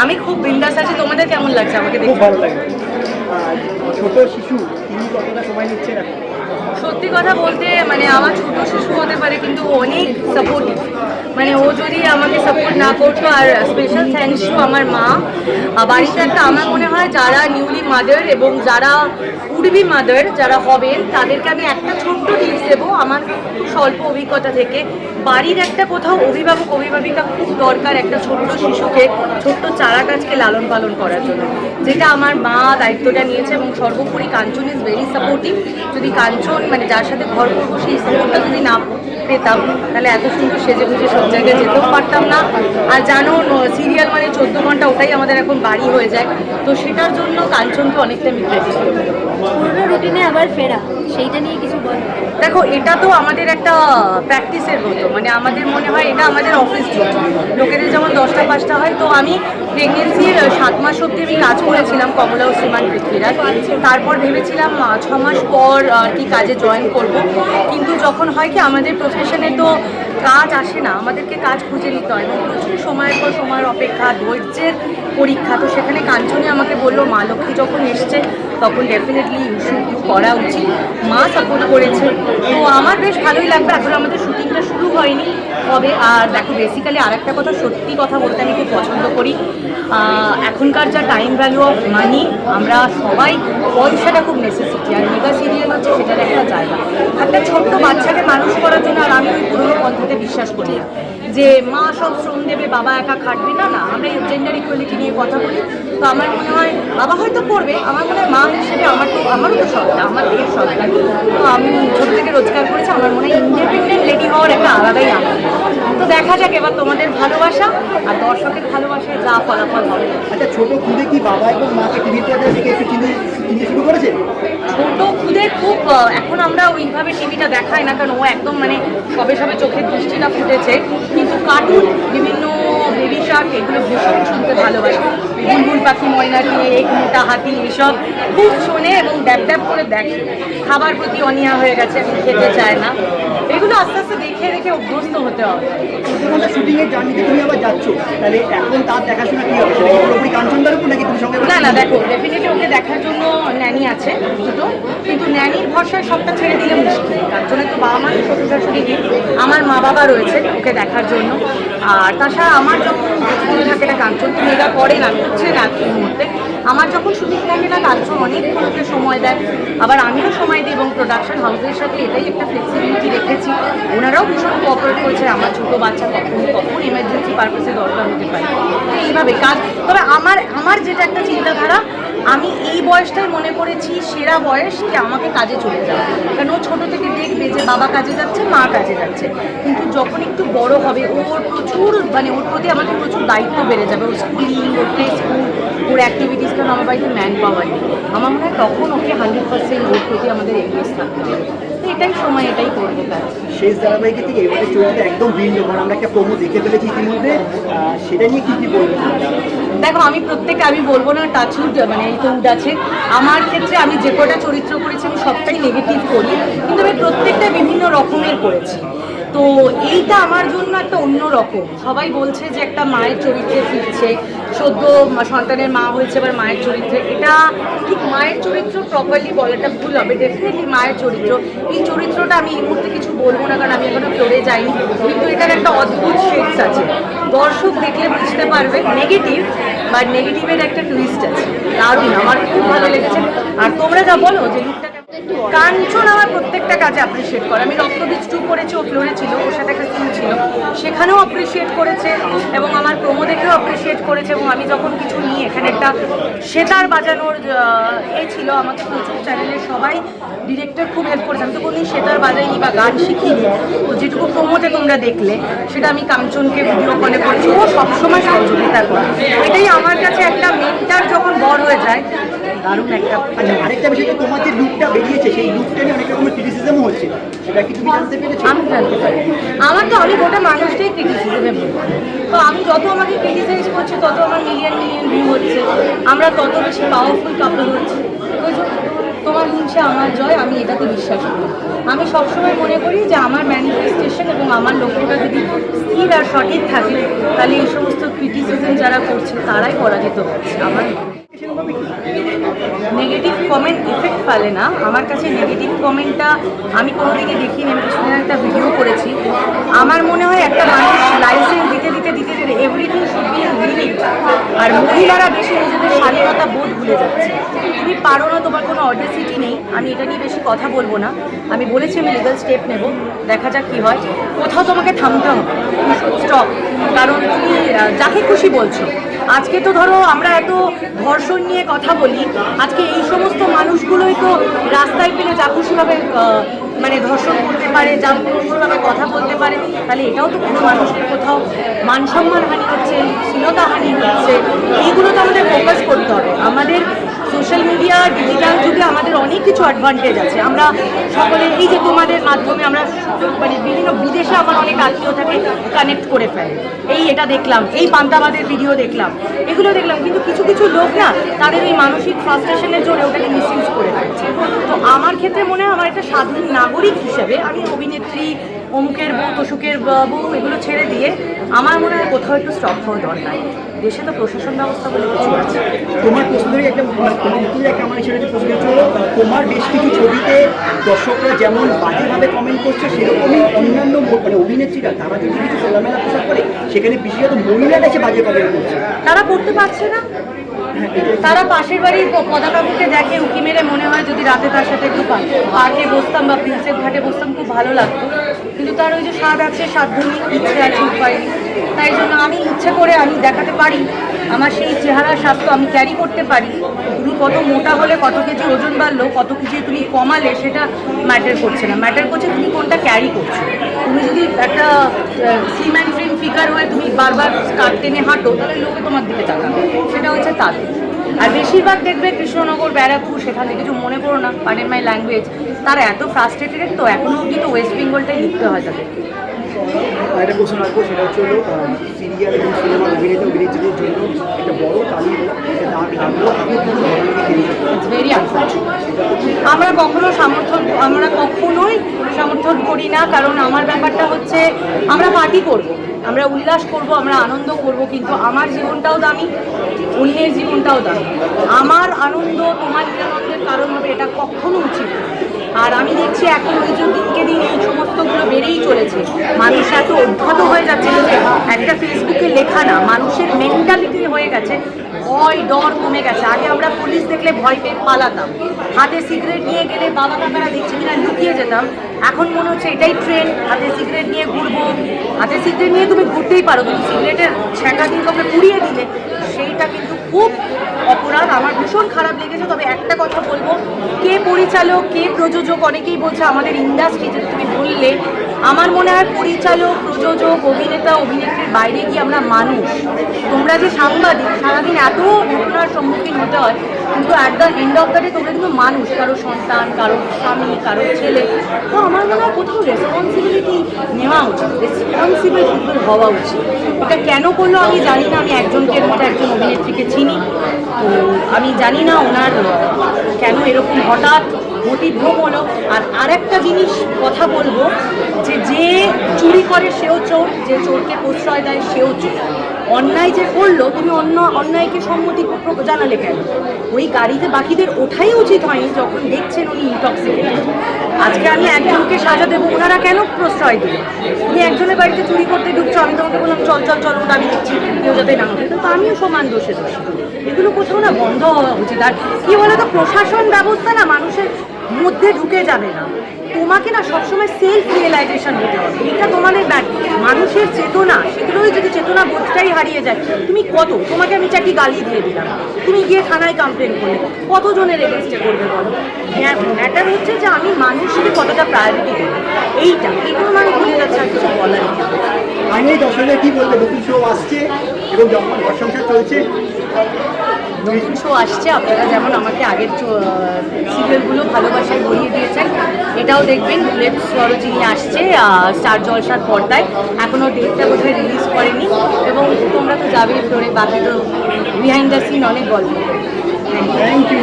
আমি খুব বিন্দাস আছি। তোমাদের কেমন লাগছে? আমাকে দেখে ভালো লাগে ছোট শিশু তিনি কতটা সময় নিচ্ছেন এখন? সত্যি কথা বলতে মানে আমার ছোট শিশু হতে পারে, কিন্তু অনেক সাপোর্টিভ মানে ও যদি আমাকে সাপোর্ট না করতো, আর স্পেশাল থ্যাঙ্কস টু আমার মা বাড়িতে একটা আমার মনে হয় যারা নিউলি মাদার এবং যারা উডবি মাদার যারা হবেন, তাদেরকে আমি একটা ছোট্ট টিপস দেবো আমার স্বল্প অভিজ্ঞতা থেকে। বাড়ির একটা কোথাও অভিভাবক, অভিভাবিকা খুব দরকার একটা ছোট্ট শিশুকে, ছোট্ট চারা গাছকে লালন পালন করার জন্য। যেটা আমার মা দায়িত্বটা নিয়েছে এবং সর্বোপরি কাঞ্চন ইজ ভেরি সাপোর্টিভ যদি কাঞ্চন মানে যার সাথে ঘর করব, সেই সুযোগটা যদি না পেতাম, তাহলে এত সুন্দর সেজে গুজে সব জায়গায় যেতেও পারতাম না। আর জানো সিরিয়াল মানে চোদ্দ ঘণ্টা ওটাই আমাদের এখন বাড়ি হয়ে যায়। তো সেটার জন্য কাঞ্চনকে অনেকটা মিটে পুরোনো রুটিনে আবার ফেরা, সেইটা নিয়ে কিছু বল। দেখো, এটা তো আমাদের একটা প্র্যাকটিসের মতো। মানে আমাদের মনে হয় এটা আমাদের অফিস জব লোকেদের যেমন দশটা, পাঁচটা হয়, তো আমি প্রেগনেন্সির সাত মাস অব্দি আমি কাজ করেছিলাম, কমলা ও শ্রীমান পৃথ্বীরাজ। তারপর ভেবেছিলাম ছ মাস পর কি কাজে জয়েন করব। কিন্তু যখন হয় কি, আমাদের প্রফেশনে তো কাজ আসে না, আমাদেরকে কাজ খুঁজে নিতে হয়। এবং প্রচুর সময়ের পর সময়ের অপেক্ষা, ধৈর্যের পরীক্ষা। তো সেখানে কাঞ্চনী আমাকে বলল, মা লক্ষ্মী যখন এসছে, তখন ডেফিনেটলি ইস্যু করা উচিত। মা সাপোর্ট করেছে। তো আমার বেশ ভালোই লাগবে। এখন আমাদের শুটিংটা শুরু হয়নি। তবে আর দেখো বেসিক্যালি আর একটা কথা, সত্যি কথা বলতে আমি খুব পছন্দ করি। এখনকার যা টাইম ভ্যালু অফ মানি আমরা সবাই পয়সাটা খুব নেসেসিটি আর মেগা সিরিয়াল হচ্ছে সেটার একটা জায়গা। একটা ছোট্ট বাচ্চাকে মানুষ করার জন্য আর আমি ওই পুরোনো পদ্ধতিতে বিশ্বাস করি না। যে মা সব শ্রম দেবে, বাবা একা খাটবে, না না, আমরা জেন্ডার ইকুয়ালিটি নিয়ে কথা বলি। তো আমার মনে হয়, বাবা হয়তো করবে, আমার মনে হয় মা হিসেবে আমার আমারও তো সরকার আমার দেশ সরকার তো আমি ছোট থেকে রোজগার করেছি আমার মনে হয় ইন্ডিপেন্ডেন্ট লেডি হওয়ার একটা আলাদাই আনন্দ। তো দেখা যাক এবার তোমাদের ভালোবাসা আর দর্শকের ভালোবাসায় যা ফলাফল হবে। আচ্ছা ছোট খুদে কি বাবা এবং মাকে টিভির পর্দায় থেকে একটু চিনতে চিনতে শুরু করেছে? ছোট খুদে খুব এখন আমরা ওইভাবে টিভিটা দেখাই না কারণ ও একদম মানে সবে সবে চোখের দৃষ্টিটা ফুটেছে। কিন্তু কার্টুন বিভিন্ন বেবি শাক এগুলো ভীষণ শুনতে ভালোবাসে। বুলবুল পাখি ময়নাটি এক মোটা হাতি, এসব খুব শোনে এবং ড্যাব ড্যাপ করে দেখে। খাবার প্রতি অনিয়া হয়ে গেছে খেতে চায় না। এগুলো আস্তে আস্তে দেখে দেখে অভ্যস্ত হতে হবে। চোদ্দ শুটিং এর জার্নিতে তুমি আবার যাচ্ছ তাহলে এখন তার দেখাশোনা কি হবে? সেটা কি পুরোপুরি কাঞ্চনদার উপর নাকি তুমি সঙ্গে না না দেখো ডেফিনেটলি ওকে দেখার জন্য ন্যানি আছে দুটো কিন্তু ন্যানির ভরসায় সবটা ছেড়ে দিলে মুশকিল। তার তো বাবা মা শ্বশুর শাশুড়ি আমার মা বাবা রয়েছে ওকে দেখার জন্য। আর তাছাড়া আমার যখন ছুটি থাকে না কাঞ্চন তো মেগা করে না হচ্ছে না এই মুহূর্তে। আমার যখন শুটিং থাকে না কাঞ্চন অনেক সময় দেয়। আবার আমিও সময় দিই এবং প্রোডাকশন হাউসের সাথে এটাই একটা ফ্লেক্সিবিলিটি রেখেছি। ওনারাও ভীষণ কোঅপারেট করেছে। আমার ছোটো বাচ্চা কখন কখন এমার্জেন্সি পারপাসে দরকার হতে পারে। এইভাবে কাজ তবে আমার আমার যেটা একটা চিন্তাধারা, আমি এই বয়সটাই মনে করেছি সেরা বয়স কি আমাকে কাজে চলে যাবে। কারণ ও ছোটো থেকে দেখবে যে বাবা কাজে যাচ্ছে, মা কাজে যাচ্ছে। কিন্তু যখন একটু বড় হবে, ওর প্রচুর মানে ওর প্রতি আমাদের প্রচুর দায়িত্ব বেড়ে যাবে। ওর স্কুলিং ওর স্কুল ওর অ্যাক্টিভিটিস কারণ আমার বাড়িতে ম্যান পাওয়ার নেই। আমার মনে হয় তখন ওকে হান্ড্রেড পার্সেন্ট ওর প্রতি আমাদের এনগেজ থাকতে হবে। তো এটাই সময় এটাই করব কাজ শেষ ধারাবাহিকে থেকে এবারে চরিত্র একদম ভিন্ন কারণ আমরা একটা প্রমো দেখে ফেলেছি ইতিমধ্যে। আহ, সেটা নিয়ে কি কি বলব? দেখো আমি প্রত্যেকে আমি বলব না টাচউড মানে এই তো আছে। আমার ক্ষেত্রে আমি যে কটা চরিত্র করেছি আমি সবটাই নেগেটিভ করি। কিন্তু আমি প্রত্যেকটা বিভিন্ন রকমের করেছি। তো এইটা আমার জন্য একটা অন্য রকম। সবাই বলছে যে একটা মায়ের চরিত্রে ফিরছে। সদ্য সন্তানের মা হয়েছে, এবার মায়ের চরিত্রে। এটা ঠিক মায়ের চরিত্র প্রপারলি বলাটা ভুল হবে। ডেফিনেটলি মায়ের চরিত্র। এই চরিত্রটা আমি এই মুহূর্তে কিছু বলব না, কারণ আমি এখনও ফ্লোরে যাইনি। কিন্তু এটার একটা অদ্ভুত শেডস আছে। দর্শক দেখলে বুঝতে পারবে নেগেটিভ বা নেগেটিভের একটা টুইস্ট আছে। দারুণ, আমার খুব ভালো লেগেছে। আর তোমরা যা বলো যে লুকটা কাঞ্চন আমার প্রত্যেকটা কাজে অ্যাপ্রিসিয়েট করে। আমি রক্তবীজ টু করেছি ও ফ্লোরে ছিল, ওর সাথে একটা সিন ছিল। সেখানেও অ্যাপ্রিসিয়েট করেছে এবং আমার প্রোমো দেখেও অ্যাপ্রিসিয়েট করেছে এবং আমি যখন কিছু নিয়ে, এখানে একটা সেতার বাজানোর এ ছিল আমাকে প্রচুর চ্যানেলের সবাই ডিরেক্টর খুব হেল্প করেছে। আমি তো কোনোদিন সেতার বাজাইনি বা গান শিখিনি। তো যেটুকু প্রোমোতে তোমরা দেখলে, সেটা আমি কাঞ্চনকে ভিডিও কলে করেছি। ও সবসময় সহযোগিতা করে। এটাই আমার কাছে একটা মেন্টার যখন বড় হয়ে যায় দারুণ একটা আচ্ছা আরেকটা বিষয় তোমার যে লুকটা বেরিয়েছে সেই লুকটা নিয়ে অনেক রকমের ক্রিটিসিজমও হচ্ছে। সেটা কি তুমি জানতে পেরেছ? আমি জানতে পারি। আমার তো আমি গোটা মানুষটাই ক্রিটিসিজমে তো আমি যত আমাকে ক্রিটিসাইজ করছে তত আমার মিলিয়ন মিলিয়ন ভিউ হচ্ছে। আমরা তত বেশি পাওয়ারফুল কাপল হচ্ছে। তোমার হিংসা আমার জয় আমি এটাতে বিশ্বাস করি। আমি সবসময় মনে করি যে আমার ম্যানিফেস্টেশন এবং আমার লক্ষ্যটা যদি স্থির আর সঠিক থাকে তাহলে এই সমস্ত ক্রিটিক কমেন্ট যারা করছে তারাই পরাজিত হচ্ছে। আমার? নেগেটিভ কমেন্ট এফেক্ট ফেলে না। আমার কাছে নেগেটিভ কমেন্টটা আমি কোনো দিকে দেখিনি, আমি কিছুদিন একটা ভিডিও করেছি। আমার মনে হয় একটা মানুষ লাইসেন্স দিতে দিতে দিতে দিতে এভরিথিং শুড বি আর মহিলারা বেশি নিজেদের স্বাধীনতা বোধ ভুলে যাচ্ছে। তুমি পারো না, তোমার কোনো অডেসিটি নেই। আমি এটা নিয়ে বেশি কথা বলব না। আমি বলেছি আমি লিগাল স্টেপ নেব, দেখা যাক কী হয়। কোথাও তোমাকে থামতে হবে। স্টপ কারণ তুমি যাকে খুশি বলছো। আজকে তো ধরো আমরা এত ধর্ষণ নিয়ে কথা বলি, আজকে এই সমস্ত মানুষগুলোই তো রাস্তায় পেলে যা খুশিভাবে মানে ধর্ষণ করতে পারে যা খুশিভাবে কথা বলতে পারে, তাহলে এটাও তো কোনো মানুষের কোথাও মানসম্মান হানি হচ্ছে শীলতা হানি হচ্ছে, এইগুলো তো আমাদের ফোকাস করতে হবে। আমাদের সোশ্যাল মিডিয়া ডিজিটাল যুগে আমাদের অনেক কিছু অ্যাডভান্টেজ আছে। আমরা সকলে, এই যে তোমাদের মাধ্যমে আমরা মানে বিভিন্ন বিদেশে আমার অনেক আত্মীয় থাকে কানেক্ট করে ফেলে। এই এটা দেখলাম, এই পান্তাবাদের ভিডিও দেখলাম, এগুলো দেখলাম, কিন্তু কিছু কিছু লোক না তাদের ওই মানসিক ফ্রাস্ট্রেশনের জন্য ওটাকে মিসইউজ করে ফেলছে। তো আমার ক্ষেত্রে মনে হয় আমার একটা সাধারণ নাগরিক হিসেবে আমি অভিনেত্রী, অমুকের বউ তসুকের বউ, এগুলো ছেড়ে দিয়ে আমার মনে হয় কোথাও একটু স্টপ হওয়া দরকার। দেশে তো প্রশাসন ব্যবস্থা বলে কিছু আছে। তোমার প্রশ্ন একটা মানে তোমার মুখে একটা আমার ছেলে ছিল তোমার বেশ কিছু ছবিতে দর্শকরা যেমন বাজেভাবে কমেন্ট করছে সেরকমই অন্যান্য মানে অভিনেত্রীরা তারা যদি কিছু খোলামেলা পোশাক করে সেখানে বিশেষত মহিলারা এসে বাজে কমেন্ট করছে। তারা পড়তে পারছে না? হ্যাঁ, তারা পাশের বাড়ির প- পদাকাকুকে দেখে উঁকি মেরে মনে হয় যদি রাতে তার সাথে একটু পার্কে বসতাম বা প্রিন্সেপ ঘাটে বসতাম খুব ভালো লাগতো। কিন্তু তার ওই যে স্বাদ আছে সাধ্য নেই ইচ্ছে আছে উপায়। তাই জন্য আমি ইচ্ছে করে আমি দেখাতে পারি। আমার সেই চেহারা স্বাস্থ্য আমি ক্যারি করতে পারি। তুমি কত মোটা হলে কত কেজি ওজন বাড়লো, কত কেজি তুমি কমালে সেটা ম্যাটার করছে না। ম্যাটার করছে তুমি কোনটা ক্যারি করছ। তুমি যদি একটা স্লিম অ্যান্ড ট্রিম ফিগার হয়ে তুমি বারবার স্কার্ট টেনে হাঁটো, তাহলে লোকে তোমার দিকে তাকাবে। সেটা হচ্ছে তাদের। আর বেশিরভাগ দেখবে কৃষ্ণনগর, ব্যারাকপুর, সেখানে কিছু মনে করো না পার্ডেন মাই ল্যাঙ্গুয়েজ তারা এত ফ্রাস্ট্রেটেড তো এখনও অব্দি তো ওয়েস্ট বেঙ্গলটাই লিখতে হয় তাদের। প্রশ্ন রাখব সেটা হচ্ছে হলো সিরিয়াল এবং সিনেমার অভিনেতা অভিনেত্রীদের জন্য একটা বড় আমরা কখনো সমর্থন আমরা কখনোই সমর্থন করি না, কারণ আমার ব্যাপারটা হচ্ছে, আমরা পার্টি করব, আমরা উল্লাস করব, আমরা আনন্দ করব, কিন্তু আমার জীবনটাও দামি, অন্যের জীবনটাও দামি। আমার আনন্দ তোমার নিরানন্দের কারণ হবে, এটা কখনো উচিত। আর আমি দেখছি এখন ওই যে দিনকে দিন এই সমস্তগুলো বেড়েই চলেছে। মানুষ এত অভ্যত হয়ে যাচ্ছে যে একটা ফেসবুকে লেখা না, মানুষের মেন্টালিটি হয়ে গেছে, ভয়, ডর কমে গেছে। আগে আমরা পুলিশ দেখলে ভয় পেয়ে পালাতাম। হাতে সিগারেট নিয়ে গেলে বাবা কাকারা দেখছি কিনা লুকিয়ে যেতাম। এখন মনে হচ্ছে এটাই ট্রেন্ড হাতে সিগারেট নিয়ে ঘুরবো। হাতে সিগারেট নিয়ে তুমি ঘুরতেই পারো কিন্তু সিগারেটের ছ্যাঁকা দিয়ে তোকে পুড়িয়ে দিলে, সেইটা কিন্তু খুব অপরাধ। আমার ভীষণ খারাপ লেগেছে, তবে বলব কে পরিচালক, কে প্রযোজক, অনেকেই বলছে আমাদের ইন্ডাস্ট্রি তুমি বললে, আমার মনে হয় পরিচালক, প্রযোজক, অভিনেতা, অভিনেত্রীর বাইরে গিয়ে আমরা মানুষ। তোমরা যে সাংবাদিক, সারাদিন এত ঘটনার সম্মুখীন হতে হয় কিন্তু at the end of the day তোমরা কিন্তু মানুষ, কারও সন্তান, কারও স্বামী, কারও ছেলে। তো আমার মনে হয় কোথাও রেসপন্সিবিলিটি নেওয়া উচিত রেসপন্সিবল পিপল হওয়া উচিত। এটা কেন করল আমি জানি না, আমি একজনকে মধ্যে একজন অভিনেত্রীকে চিনি। তো আমি জানি না ওনার কেন এরকম হঠাৎ গতিভ্রম হলো। আর আরেকটা জিনিস কথা বলব, যে যে চুরি করে সেও চোর, যে চোরকে প্রশ্রয় দেয় সেও চোর। অন্যায় যে করল, তুমি অন্য অন্যায়কে সম্মতি জানালে কেন? ওই গাড়িতে বাকিদের ওঠাই উচিত হয়নি যখন দেখছেন উনি ইনটক্সিকেটেড আজকে আমি একজনকে সাজা দেবো, ওনারা কেন প্রশ্রয় দিল? তুমি একজনের বাড়িতে চুরি করতে ঢুকছো, আমি তোমাকে বললাম, চল চল চল, ওটা আমি দেখছি কেউ যাতে না হবে তো আমিও সমান দোষে দোষী। এগুলো কোথাও না বন্ধ হওয়া উচিত। আর কি বলো তো প্রশাসন ব্যবস্থা না, মানুষের মধ্যে ঢুকে যাবে না। তোমাকে না সবসময় সেলফ রিয়েলাইজেশন হতে হবে। এটা তোমাদের ব্যাট মানুষের চেতনা, সেগুলোই যদি চেতনা বোধটাই হারিয়ে যায়, তুমি কত? তোমাকে আমি চারটি গালি দিয়ে দিলাম। তুমি গিয়ে থানায় কমপ্লেন করলে। কতজনের এগেনস্টে করবে বলো? ম্যাটার হচ্ছে যে আমি মানুষকে কতটা প্রায়োরিটি দেবো। এইটা এগুলো মানে ভুলে যাচ্ছে আর কিছু বলার আইনে দর্শকরা কি বলবে নতুন শো আসছে এবং যখন ঘর চলছে নতুন শো আসছে, আপনারা যেমন আমাকে আগের সিরিয়ালগুলো ভালোবাসায় ভরিয়ে দিয়েছেন, এটাও দেখবেন বুলেট সরোজিনী আসছে স্টার জলসার পর্দায় এখনও ডেটটা বোধহয় রিলিজ করেনি, এবং তোমরা তো যাবেই ফ্লোরে বাকি তো বিহাইন্ড দ্য সিন অনেক গল্প। Thank you